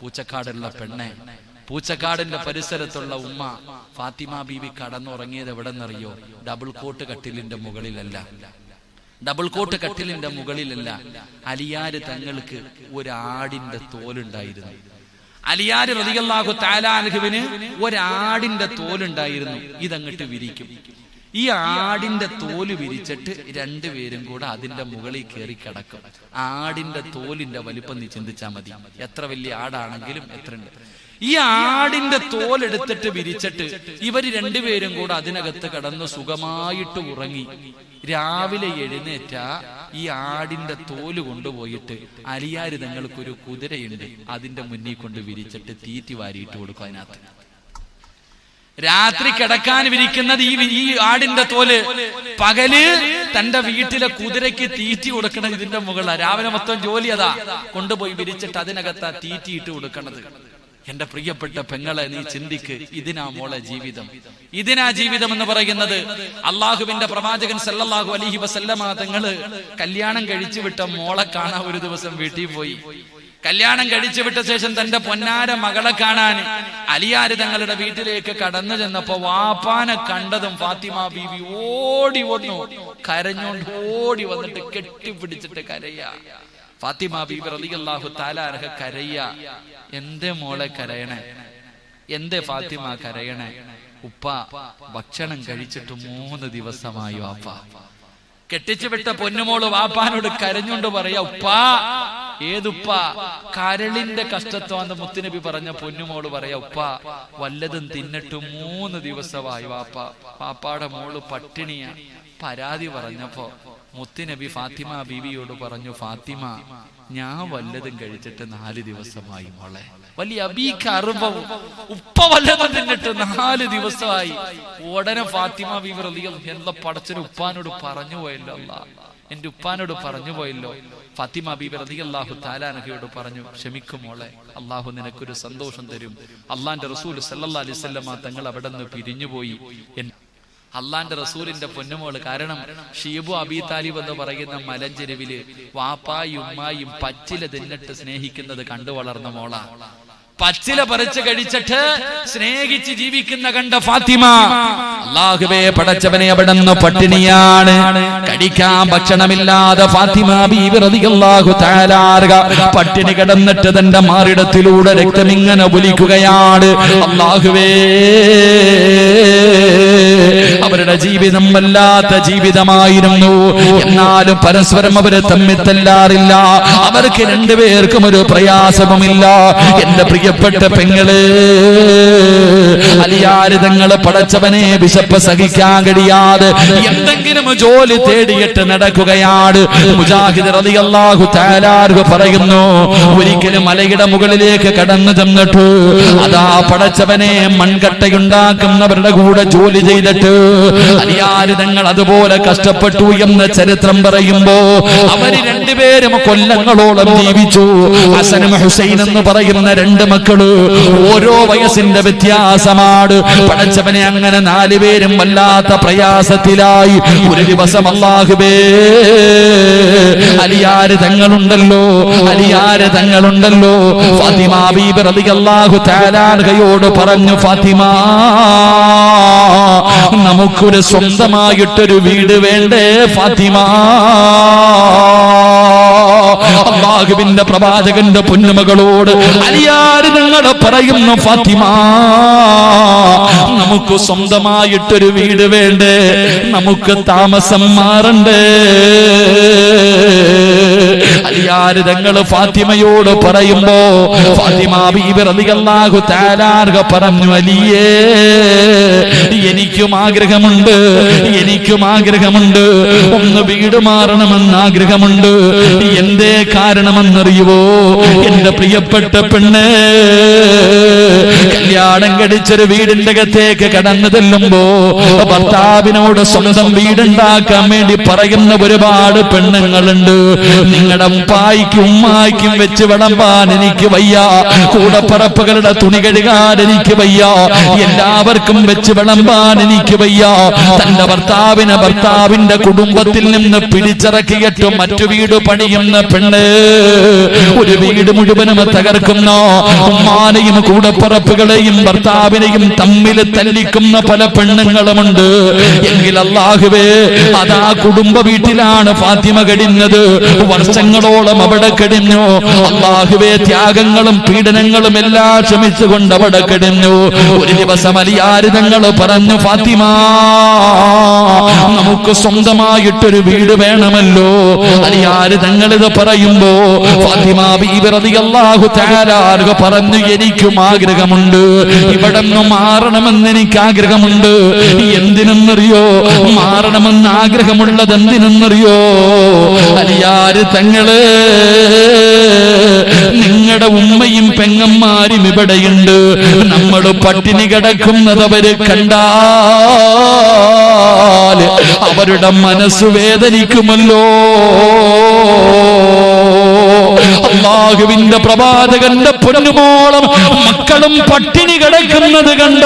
പൂച്ചക്കാടുള്ള പെണ്ണെ. പൂച്ചക്കാടിന്റെ പരിസരത്തുള്ള ഉമ്മ ഫാത്തിമ ബീവി കടന്നുറങ്ങിയത് എവിടെന്നറിയോ? ഡബിൾ കോട്ട് കട്ടിലിന്റെ മുകളിലല്ല. ഡബിൾ കോട്ട് കട്ടിലിന്റെ മുകളിലല്ല. അലിയാര് തങ്ങൾക്ക് ഒരു ആടിന്റെ തോലുണ്ടായിരുന്നു. അലിയാര് റതിയല്ലാഹു താലാൻഹുവിന് ഒരാടിന്റെ തോലുണ്ടായിരുന്നു. ഇതങ്ങട്ട് വിരിക്കും. ഈ ആടിന്റെ തോൽ വിരിച്ചിട്ട് രണ്ടുപേരും കൂടെ അതിന്റെ മുകളിൽ കയറി കിടക്കും. ആടിന്റെ തോലിന്റെ വലിപ്പം നീ ചിന്തിച്ചാൽ മതി. എത്ര വലിയ ആടാണെങ്കിലും എത്ര ഉണ്ട് ഈ ആടിന്റെ തോലെടുത്തിട്ട് വിരിച്ചിട്ട് ഇവർ രണ്ടുപേരും കൂടെ അതിനകത്ത് കിടന്ന് സുഖമായിട്ട് ഉറങ്ങി. രാവിലെ എഴുന്നേറ്റ ഈ ആടിന്റെ തോൽ കൊണ്ടുപോയിട്ട് അലിയാരി തങ്ങൾക്കൊരു കുതിരയുണ്ട്. അതിന്റെ മുന്നിൽ കൊണ്ട് വിരിച്ചിട്ട് തീറ്റി വാരിയിട്ട് കൊടുക്കും അതിനകത്ത്. രാത്രി കിടക്കാൻ വിരിക്കുന്നത് ഈ ഈ ആടിന്റെ തോൽ. പകൽ തന്റെ വീട്ടിലെ കുതിരയ്ക്ക് തീറ്റി കൊടുക്കണം ഇതിന്റെ മുകളിലാണ് രാവിലെ മൊത്തം ജോലി അതാ. കൊണ്ടുപോയി വിരിച്ചിട്ട് അതിനകത്താ തീറ്റിയിട്ട് കൊടുക്കണത്. എന്റെ പ്രിയപ്പെട്ട പെങ്ങളെ നീ ചിന്തിക്ക് ഇതിനാ മോളെ ജീവിതം. ഇതിനാ ജീവിതം എന്ന് പറയുന്നത് അള്ളാഹുവിന്റെ പ്രവാചകൻ സല്ലല്ലാഹു അലൈഹി വസല്ലമ തങ്ങൾ കല്യാണം കഴിച്ചു വിട്ട മോളെ കാണാൻ ഒരു ദിവസം വീട്ടിൽ പോയി. കല്യാണം കഴിച്ചു വിട്ട ശേഷം തന്റെ പൊന്നാര മകളെ കാണാൻ അലിയാര് തങ്ങളുടെ വീട്ടിലേക്ക് കടന്നു ചെന്നപ്പോ വാപ്പാനെ കണ്ടതും ഫാത്തിമ ബീവി ഓടി വന്നു. കരഞ്ഞോണ്ട് ഓടി വന്നിട്ട് കെട്ടിപ്പിടിച്ചിട്ട് കരയ. ഫാത്തിമ ബീബി അള്ളാഹു താലാർഹ കരയ്യ എന്തേ മോളെ കരയണേ? എന്തേ ഫാത്തിമ കരയണേ? ഉപ്പ ഭക്ഷണം കഴിച്ചിട്ട് മൂന്ന് ദിവസമായി വാപ്പ. കെട്ടിച്ചു വിട്ട പൊന്നുമോൾ വാപ്പാനോട് കരഞ്ഞുകൊണ്ട് പറയാ ഉപ്പാ ഏതുപ്പ? കരളിന്റെ കഷ്ടത്വാന്ന് മുത്തുനബി പറഞ്ഞ പൊന്നുമോൾ പറയാ ഉപ്പ വല്ലതും തിന്നിട്ട് മൂന്ന് ദിവസമായി വാപ്പ. പാപ്പാടെ മോൾ പട്ടിണിയാ. പരാതി പറഞ്ഞപ്പോ മുത്തുനബി ഫാത്തിമ ബീവിയോട് പറഞ്ഞു ഫാത്തിമ ഞാൻ വല്ലതും കഴിച്ചിട്ട് നാല് ദിവസമായി മോളെ. വലിയ അബീക്ക അറിവും ഉപ്പ വല്ലതും തിന്നിട്ട് നാല് ദിവസമായി. ഉടനെ ഫാത്തിമ ബീവി റളിയല്ലാഹു എന്താ പടച്ചൊരു ഉപ്പാനോട് പറഞ്ഞു പോയല്ലോ അല്ലാ എന്റെ ഉപ്പാനോട് പറഞ്ഞു പോയല്ലോ. ഫാത്തിമ ബീബി അള്ളാഹു താലാനഹയോട് പറഞ്ഞു ക്ഷമിക്കും മോളെ അള്ളാഹു നിനക്കൊരു സന്തോഷം തരും. അള്ളാന്റെ റസൂൽ സല്ലാ അലൈഹി വസല്ലമ തങ്ങൾ അവിടെ നിന്ന് പിരിഞ്ഞുപോയി അള്ളാന്റെ റസൂലിന്റെ പൊന്നുമോൾ കാരണം ഷീബു അബി താലിബ് എന്ന് പറയുന്ന മലഞ്ചെരുവിൽ വാപ്പായും ഉമ്മായും പച്ചില തിന്നിട്ട് സ്നേഹിക്കുന്നത് കണ്ടു വളർന്ന മോള. പച്ചില പറിച്ചു കഴിച്ചിട്ട് സ്നേഹിച്ച് ജീവിക്കുന്ന കണ്ട ഫാത്തിമ. അല്ലാഹുവേ പടച്ചവനെ അവിടെ നിന്ന് പട്ടിണിയാണ്. കടിക്കാൻ ഭക്ഷണമില്ലാതെ ഫാത്തിമ ബീവി റളിയല്ലാഹു തആലാർക പട്ടിണി കിടന്നിട്ട് തന്റെ മാറിടത്തിലൂടെ രക്തം ഇങ്ങനെ ഒലിക്കുകയാണ്. അള്ളാഹുവേ. അവരുടെ ജീവിതം വല്ലാത്ത ജീവിതമായിരുന്നു. എന്നാലും പരസ്പരം അവർ തമ്മിൽ തല്ലാറില്ല. അവർക്ക് രണ്ടുപേർക്കും ഒരു പ്രയാസവുമില്ല. എന്റെ പ്രിയപ്പെട്ട പെങ്ങൾ അലിയാരിതങ്ങളെ പടച്ചവനെ വിശപ്പ് സഹിക്കാൻ കഴിയാതെ എന്തെങ്കിലും ജോലി തേടിയിട്ട് നടക്കുകയാണ്. മുജാഹിദ് റളിയല്ലാഹു തആലാർഹു പറയുന്നു ഒരിക്കലും മലയുടെ മുകളിലേക്ക് കടന്നു ചെന്നിട്ട് അതാ പടച്ചവനെ മൺകട്ടയുണ്ടാക്കുന്നവരുടെ കൂടെ ജോലി ചെയ്തിട്ട് അലിയാര് തങ്ങൾ അതുപോലെ കഷ്ടപ്പെട്ടു എന്ന് ചരിത്രം പറയുമ്പോ അവർ രണ്ടുപേരും കൊല്ലങ്ങളോളം ജീവിച്ചു. ഹസനും ഹുസൈൻ എന്ന് പറയുന്ന രണ്ട് മക്കൾ ഓരോ വയസ്സിന്റെ വ്യത്യാസമാണ്. പഠിച്ചവനെ അങ്ങനെ നാലുപേരും വല്ലാത്ത പ്രയാസത്തിലായി. ഒരു ദിവസം അള്ളാഹുബേ അലിയാര് തങ്ങളുണ്ടല്ലോ അലിയാര് തങ്ങളുണ്ടല്ലോ. ഫാത്തിമ ബീബി റളിയല്ലാഹു തആലാഹയോട് പറഞ്ഞു ഫാത്തിമ നമുക്കൊരു സ്വന്തമായിട്ടൊരു വീട് വേണ്ടേ ഫാത്തിമ? അള്ളാഹുവിന്റെ പ്രവാചകന്റെ പൊന്നുമകളോട് അലിയാര് നിങ്ങൾ പറയുന്നു ഫാത്തിമ നമുക്ക് സ്വന്തമായിട്ടൊരു വീട് വേണ്ടേ നമുക്ക് താമസം മാറണ്ടേ. അലിയാര് ഫാത്തിമയോട് പറയുമ്പോ ഫാത്തിമ പറഞ്ഞു അലിയേ എനിക്കും ആഗ്രഹമുണ്ട് എനിക്കും ആഗ്രഹമുണ്ട്. ഒന്ന് വീട് മാറണമെന്ന് ആഗ്രഹമുണ്ട്. എന്തേ കാരണമെന്നറിയുവോ? എന്റെ പ്രിയപ്പെട്ട പെണ്ണ് കല്യാണം കടിച്ചൊരു വീടിന്റെ അകത്തേക്ക് കടന്നു തെല്ലുമ്പോ ഭർത്താവിനോട് സ്വന്തം വീടുണ്ടാക്കാൻ വേണ്ടി പറയുന്ന ഒരുപാട് പെണ്ണുങ്ങളുണ്ട്. നിങ്ങളുടെ ഉപ്പായിക്കും ഉമ്മായിക്കും വെച്ച് വിളമ്പാൻ എനിക്ക് വയ്യ. കൂടപ്പറപ്പുകളുടെ തുണി കഴുകാൻ എനിക്ക് വയ്യ. എല്ലാവർക്കും വെച്ച് വിളമ്പാൻ എനിക്ക് വയ്യ. തന്റെ ഭർത്താവിനെ ഭർത്താവിന്റെ കുടുംബത്തിൽ നിന്ന് പിടിച്ചിറക്കിയിട്ട് മറ്റു വീട് പണിയുന്ന പെണ്ണ് ഒരു വീട് മുഴുവനും തകർക്കുന്ന ഉമ്മാനെയും കൂടപ്പറപ്പുകളെയും ഭർത്താവിനെയും തമ്മിൽ തല്ലിക്കുന്ന പല പെണ്ണുങ്ങളുമുണ്ട്. എങ്കിൽ അള്ളാഹുവേ അതാ കുടുംബ വീട്ടിലാണ് ഫാത്തിമ കഴിഞ്ഞത് വർഷങ്ങളോളം അവിടെ കഴിഞ്ഞു അള്ളാഹുവേ ത്യാഗങ്ങളും പീഡനങ്ങളും എല്ലാം ക്ഷമിച്ചുകൊണ്ട് അവിടെ കഴിഞ്ഞു ഒരു ദിവസം അലിയാരിതങ്ങൾ പറഞ്ഞു ഫാത്തിമ നമുക്ക് സ്വന്തമായിട്ടൊരു വീട് വേണമല്ലോ. അലിയാരിതങ്ങൾ ഇത് പറയുമ്പോ ഫാത്തിമ ബീവറതി തആല ആർക പറഞ്ഞു എനിക്കും ആഗ്രഹമുണ്ട്. ഇവിടെ നിന്ന് മാറണമെന്ന് എനിക്ക് ആഗ്രഹമുണ്ട്. എന്തിനെന്നറിയോ? മാറണമെന്ന് ആഗ്രഹമുള്ളത് എന്തിനെന്നറിയോ? അലിയാര് തങ്ങൾ നിങ്ങളുടെ ഉമ്മയും പെങ്ങന്മാരും ഇവിടെയുണ്ട്. നമ്മൾ പട്ടിണി കിടക്കുന്നത് അവർ കണ്ടാൽ അവരുടെ മനസ്സ് വേദനിക്കുമല്ലോ. അള്ളാഹുവിന്റെ പ്രവാചകന്റെ പൊന്നുമോളം മക്കളും പട്ടിണി കിടക്കുന്നത് കണ്ട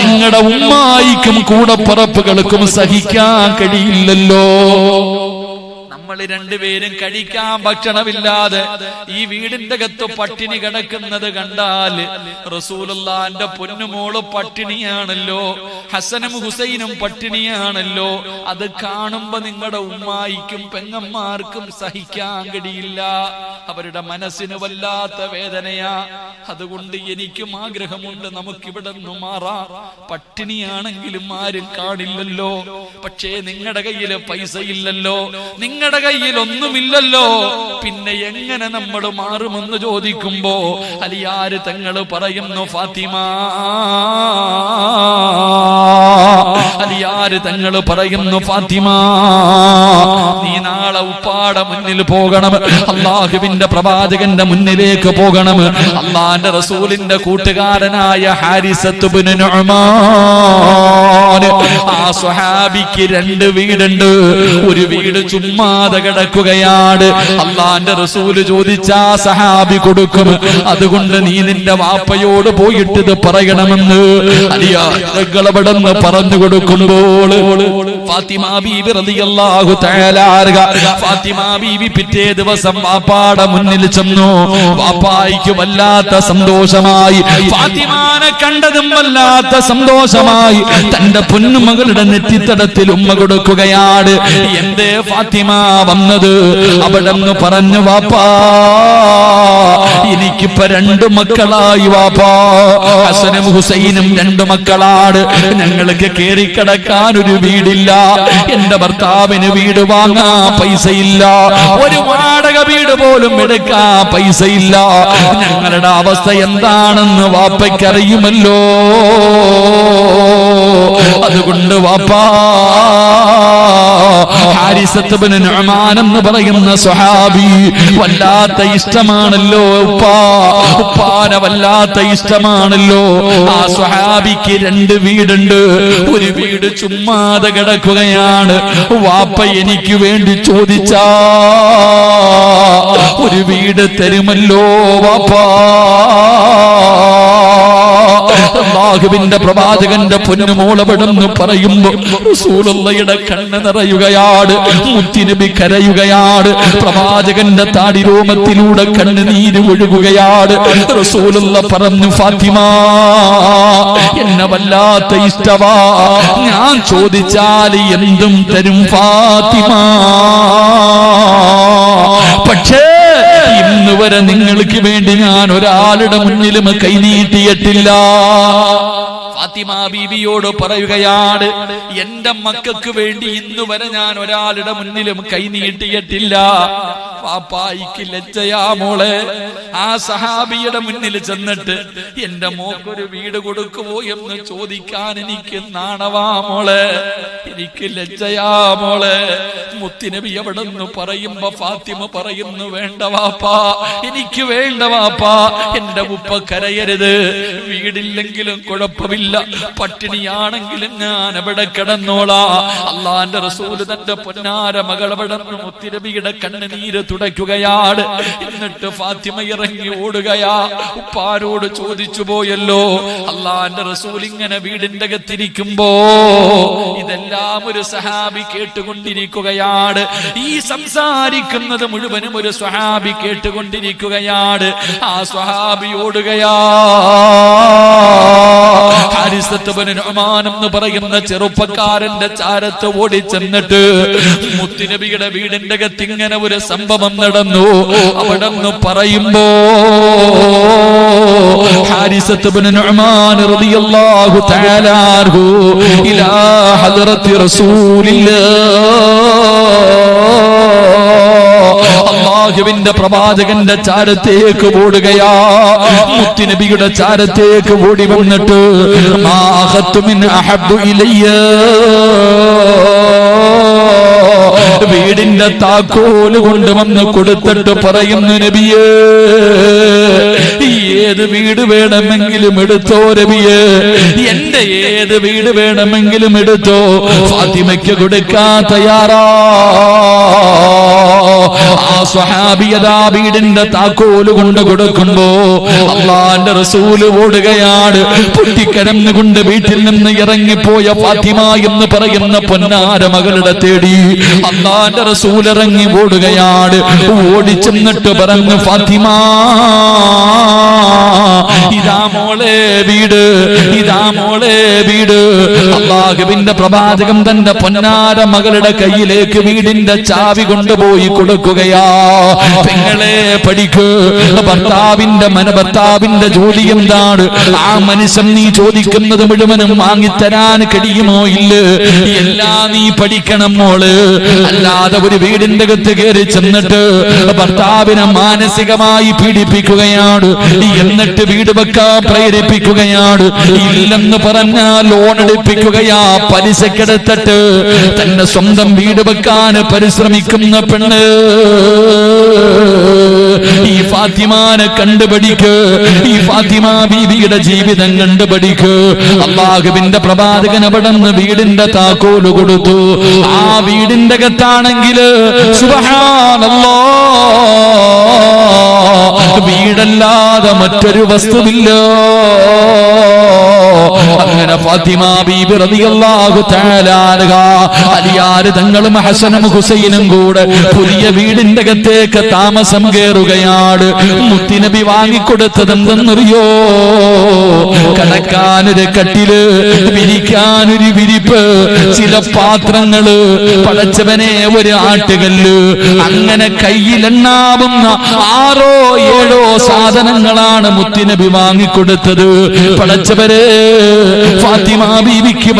നിങ്ങളുടെ ഉമ്മായിക്കും കൂടപ്പറപ്പുകൾക്കും സഹിക്കാൻ കഴിയില്ലല്ലോ. നമ്മൾ രണ്ടുപേരും കഴിക്കാൻ ഭക്ഷണമില്ലാതെ ഈ വീടിന്റെ അകത്ത് പട്ടിണി കിടക്കുന്നത് കണ്ടാൽ റസൂലുള്ളാന്റെ പൊന്നുമോൾ പട്ടിണിയാണല്ലോ ഹസനും ഹുസൈനും പട്ടിണിയാണല്ലോ. അത് കാണുമ്പോ നിങ്ങളുടെ ഉമ്മായിക്കും പെങ്ങന്മാർക്കും സഹിക്കാൻ കഴിയില്ല. അവരുടെ മനസ്സിന് വല്ലാത്ത വേദനയാ. അതുകൊണ്ട് എനിക്കും ആഗ്രഹമുണ്ട് നമുക്കിവിടെ നിന്ന് മാറാം. പട്ടിണിയാണെങ്കിലും ആരും കാണില്ലല്ലോ. പക്ഷേ നിങ്ങളുടെ കയ്യിൽ പൈസ ഇല്ലല്ലോ നിങ്ങളുടെ കയ്യിൽ ഒന്നുമില്ലല്ലോ. പിന്നെ എങ്ങനെ നമ്മൾ മാറുമെന്ന് ചോദിക്കുമ്പോ അലിയാര് തങ്ങൾ പറയുന്നു ഫാത്തിമ. അലിയാര് തങ്ങൾ പറയുന്നു ഫാത്തിമ നീ നാളെ ഉപ്പാട മുന്നിൽ പോകണം അള്ളാഹുവിന്റെ പ്രവാചകന്റെ മുന്നിലേക്ക് പോകണം. അള്ളാന്റെ റസൂലിന്റെ കൂട്ടുകാരനായ ഹാരിസത്ത് ആ സ്വഹാബിക്ക് രണ്ട് വീടുണ്ട്. ഒരു വീട് ചുമ്മാതെ കിടക്കുകയാണ്. അള്ളാന്റെ റസൂൽ ചോദിച്ചാ സഹാബി കൊടുക്കും. അതുകൊണ്ട് നീ നിന്റെ വാപ്പയോട് പോയിട്ട് ഇത് പറയണമെന്ന്. അലിയാളവിടെന്ന് പറഞ്ഞു കൊടുക്കുമ്പോൾ ഫാത്തിമ ബീബി റളിയല്ലാഹു തആല ഫാത്തിമ ബീബി പിറ്റേ ദിവസം വാപ്പാടെ മുന്നിൽ ചെന്നു. വാപ്പായിക്ക് വല്ലാത്ത സന്തോഷമായി. ഫാത്തിമാനെ കണ്ടതും വല്ലാത്ത സന്തോഷമായി. തന്റെ പൊന്നുമകളുടെ നെറ്റിത്തടത്തിൽ ഉമ്മ കൊടുക്കുകയാണ്. എന്തേ ഫാത്തിമ വന്നത്? അവിടെ പറഞ്ഞു വാപ്പാ എനിക്കിപ്പോ രണ്ട് മക്കളായി വാപ്പാ. ഹസനും ഹുസൈനും രണ്ട് മക്കളാണ്. ഞങ്ങൾക്ക് കേറി കിടക്കാൻ ഒരു വീടില്ല. എന്റെ ഭർത്താവിന് വീട് വാങ്ങാൻ പൈസയില്ല. ഒരു വാടക വീട് പോലും എടുക്കാൻ പൈസയില്ല. ഞങ്ങളുടെ അവസ്ഥ എന്താണെന്ന് വാപ്പയ്ക്കറിയുമല്ലോ. അതുകൊണ്ട് വാപ്പാ ഹാരിസത്തുബിന് നുഅ്മാൻ എന്ന് പറയുന്ന സ്വഹാബി വല്ലാത്ത ഇഷ്ടമാണല്ലോ ഉപ്പാ. ഉപ്പാന വല്ലാത്ത ഇഷ്ടമാണല്ലോ. ആ സ്വഹാബിക്ക് രണ്ട് വീടുണ്ട്. ഒരു വീട് ചുമ്മാതെ കിടക്കുകയാണ്. വാപ്പ എനിക്ക് വേണ്ടി ചോദിച്ചാ. ഒരു വീട് തരുമല്ലോ വാപ്പാ. അള്ളാഹുവിന്റെ പ്രവാചകന്റെ പൊന്നുമോളപെടുന്നു പറയുമ്പോ റസൂലുള്ളയുടെ കണ്ണ് നിറയുകയാണ് മുത്തിനബി കരയുകയാണ് പ്രവാചകന്റെ താടി രോമത്തിലൂടെ കണ്ണുനീര് ഒഴുകുകയാണ് റസൂലുള്ള പറഞ്ഞു ഫാത്തിമ എന്നെ വല്ലാത്ത ഇഷ്ടവാ. ഞാൻ ചോദിച്ചാൽ എന്തും തരും ഫാത്തിമ. പക്ഷേ ഇന്ന് വരെ നിങ്ങൾക്ക് വേണ്ടി ഞാൻ ഒരാളുടെ മുന്നിലും കൈനീട്ടിയിട്ടില്ല ഫാത്തിമ ബീബിയോട് പറയുകയാണ് എന്റെ മക്കൾക്ക് വേണ്ടി ഇന്ന് വരെ ഞാൻ ഒരാളുടെ മുന്നിലും കൈ നീട്ടിയിട്ടില്ല. പാപ്പായിക്ക് ലജ്ജയാ മോളെ. ആ സഹാബിയുടെ മുന്നിൽ ചെന്നിട്ട് എന്റെ മോക്കൊരു വീട് കൊടുക്കുമോ എന്ന് ചോദിക്കാൻ എനിക്ക് നാണവാ മോളെ. എനിക്ക് ലജ്ജയാ മോളെ. മുത്തിനബി എവിടെ നിന്ന് പറയുമ്പോ ഫാത്തിമ പറയുന്നു വേണ്ട വാപ്പാ എനിക്ക് വേണ്ട വാപ്പാ. എന്റെ ഉപ്പ കരയരുത്. വീടില്ലെങ്കിലും കുഴപ്പമില്ല. കുഴപ്പമില്ല പട്ടിണിയാണെങ്കിലും ഞാൻ അവിടെ കിടന്നോളാ. അള്ളാന്റെ റസൂൽ തന്റെ പൊന്നാര നിന്ന് മുത്തിരബിയുടെ കണ്ണുനീര് തുടയ്ക്കുകയാണ്. എന്നിട്ട് ഫാത്തിമ ഇറങ്ങി ഓടുകയാ. ഉപ്പാരോട് ചോദിച്ചു പോയല്ലോ അള്ളാന്റെ റസൂൽ ഇങ്ങനെ വീടിന്റെ അകത്തിരിക്കുമ്പോ ഇതെല്ലാം ഒരു സഹാബി കേട്ടുകൊണ്ടിരിക്കുകയാണ്. ഈ സംസാരിക്കുന്നത് മുഴുവനും ഒരു സ്വഹാബി കേട്ടുകൊണ്ടിരിക്കുകയാണ്. ആ സ്വഹാബി ഓടുകയാ. എന്ന് പറയുന്ന ചെറുപ്പക്കാരന്റെ ചാരത്ത് ഓടിച്ചെന്നിട്ട് മുത്തുനബിയുടെ വീടിന്റെ അകത്ത് ഇങ്ങനെ ഒരു സംഭവം നടന്നു. അവിടെ നിന്ന് പറയുമ്പോ ഹാരിസത്ത് റളിയല്ലാഹു തആല ഇലാ ഹദ്റത്തി റസൂലില്ലാഹ് അള്ളാഹുവിന്റെ പ്രവാചകന്റെ ചാരത്തേക്ക് ഓടുകയാ. മുത്തുനബിയുടെ ചാരത്തേക്ക് ഓടി വന്നിട്ട് മാ അഖത്തു മിൻ അഹബ്ബു ഇലയ്യ. വീടിന്റെ താക്കോൽ കൊണ്ടുവന്ന് കൊടുത്തിട്ട് പറയുന്നു നബിയേ ഏത് വീട് വേണമെങ്കിലും എടുത്തോ രബിയേ എന്റെ ഏത് വീട് വേണമെങ്കിലും എടുത്തോ? ഫാത്തിമയ്ക്ക് കൊടുക്കാൻ തയ്യാറാ. ആ സ്വഹാബിയതാ വീടിന്റെ താക്കോൽ കൊണ്ട് കൊടുക്കുമ്പോ അള്ളാന്റെ റസൂൽ ഓടുകയാണ്. പൊട്ടിക്കരന്നുകൊണ്ട് വീട്ടിൽ നിന്ന് ഇറങ്ങിപ്പോയ ഫാത്തിമ എന്ന് പറയുന്ന പൊന്നാര മകളുടെ തേടി അള്ളാന്റെ റസൂൽ ഇറങ്ങി ഓടുകയാണ്. ഓടിച്ചെന്നിട്ട് പറഞ്ഞു ഫാത്തിമ ഇതാ മോളെ വീട് ഇതാ മോളെ വീട്. അള്ളാഹുവിന്റെ പ്രവാചകം തന്റെ പൊന്നാര മകളുടെ കയ്യിലേക്ക് വീടിന്റെ ചാവി കൊണ്ടുപോയി കൊടുക്കുകയാ. പെങ്ങളെ പഠിക്ക് ഭർത്താവിന്റെ മന ഭർത്താവിന്റെ ജോലി എന്താണ്? ആ മനുഷ്യൻ നീ ചോദിക്കുന്നത് മുഴുവനും വാങ്ങിത്തരാൻ കഴിയുമോ ഇല്ല? എല്ലാ നീ പഠിക്കണം മോൾ. അല്ലാതെ ഒരു വീടിന്റെ അകത്ത് കയറി ചെന്നിട്ട് ഭർത്താവിനെ മാനസികമായി പീഡിപ്പിക്കുകയാണ്. എന്നിട്ട് വീട് വെക്കാൻ പ്രേരിപ്പിക്കുകയാണ്. ഇല്ലെന്ന് പറഞ്ഞാൽ ലോൺ എടുപ്പിക്കുകയാ. പലിശക്കെടുത്തിട്ട് തന്നെ സ്വന്തം വീട് വെക്കാൻ പരിശ്രമിക്കുന്ന പെണ്ണ്. ഈ ഫാത്തിമാനെ കണ്ടുപഠിക്ക് ഈ ഫാത്തിമ ബീവിയുടെ ജീവിതം കണ്ടുപഠിക്ക് അള്ളാഹുവിന്റെ പ്രവാചകൻ അവിടെ നിന്ന് വീടിന്റെ താക്കോൽ കൊടുത്തു. ആ വീടിന്റെ അകത്താണെങ്കിൽ സുബഹാനല്ലാ വീടല്ലാതെ മറ്റൊരു വസ്തുവില്ല. അങ്ങനെ ഫാത്തിമ ബീബി റളിയല്ലാഹു തആല അലിയാര് തങ്ങളും ഹസനും ഹുസൈനും കൂടെ പുതിയ വീടിന്റെ അകത്തേക്ക് താമസം കയറുകയാണ് മുത്തിനബി വാങ്ങിക്കൊടുത്തത് എന്തെന്നറിയോ കടക്കാനൊരു കട്ടിൽ വിരിക്കാനൊരു വിരിപ്പ് ചില പാത്രങ്ങൾ പടച്ചവനെ ഒരു ആട്ടുകല്ല് അങ്ങനെ കയ്യിലെണ്ണാവുന്ന ആറോ ഏഴോ സാധനങ്ങളാണ് മുത്തിനബി വാങ്ങിക്കൊടുത്തത്. പടച്ചവരെ ഫാത്തിമ ബീവിക്ക്